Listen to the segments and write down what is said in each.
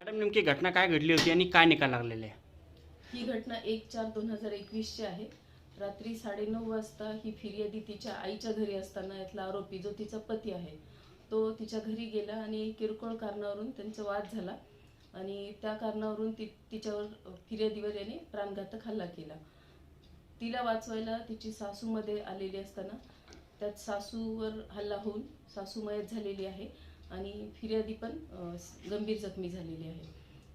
Madam नेमकी घटना काय घडली होती आणि काय निकाल लागलेला आहे? ही घटना एक चार दोन हजार एकवीसची आहे. रात्री साडेनऊ वाजता ही फिर्यादी तिच्या आईच्या घरी असताना यातला आरोपी जो तिचा पती आहे तो तिच्या घरी गेला आणि किरकोळ कारणावरून त्यांचा वाद झाला. आणि त्या कारणावरून ती तिच्यावर फिर्यादीवर याने प्राणघातक हल्ला केला. तिला वाचवायला तिची सासूमध्ये आलेली असताना त्यात सासूवर हल्ला होऊन सासू मयत झालेली आहे आणि फिर्यादी पण गंभीर जखमी झालेली आहे.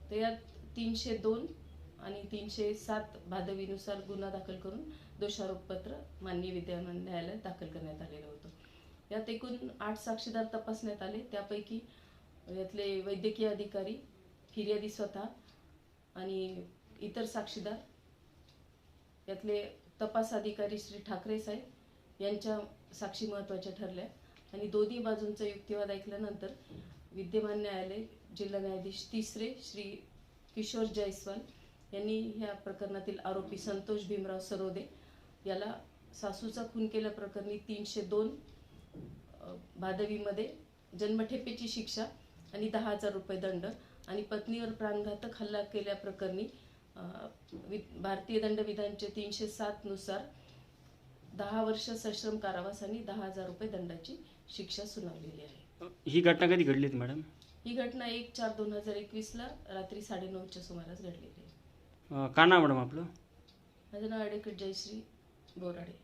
तर यात तीनशे दोन आणि तीनशे सात भादवीनुसार गुन्हा दाखल करून दोषारोपपत्र माननीय विद्यमान न्यायालयात दाखल करण्यात आलेलं होतं. यात एकूण आठ साक्षीदार तपासण्यात आले. त्यापैकी यातले वैद्यकीय अधिकारी फिर्यादी स्वतः आणि इतर साक्षीदार. यातले तपास अधिकारी श्री ठाकरे साहेब यांच्या साक्षी महत्त्वाच्या ठरल्या. आणि दोन्ही बाजूंचा युक्तिवाद ऐकल्यानंतर विद्यमान न्यायालय जिल्हा न्यायाधीश तिसरे श्री किशोर जयस्वाल यांनी ह्या प्रकरणातील आरोपी संतोष भीमराव सरोदे याला सासूचा खून केल्याप्रकरणी तीनशे दोन भादवीमध्ये जन्मठेपेची शिक्षा आणि दहा हजार रुपये दंड आणि पत्नीवर प्राणघातक हल्ला केल्याप्रकरणी भारतीय दंडविधानचे तीनशे सात नुसार दहा वर्ष सश्रम कारावास आणि दहा हजार रुपये दंडाची शिक्षा सुनावलेली आहे. ही घटना कधी घडली मॅडम? ही घटना एक चार दोन हजार एकवीसला रात्री साडेनऊच्या सुमारास घडलेली आहे. కానా మేడం అప్పుడు అదే నా ఐడి కార్డ్ జయశ్రీ బోరాడి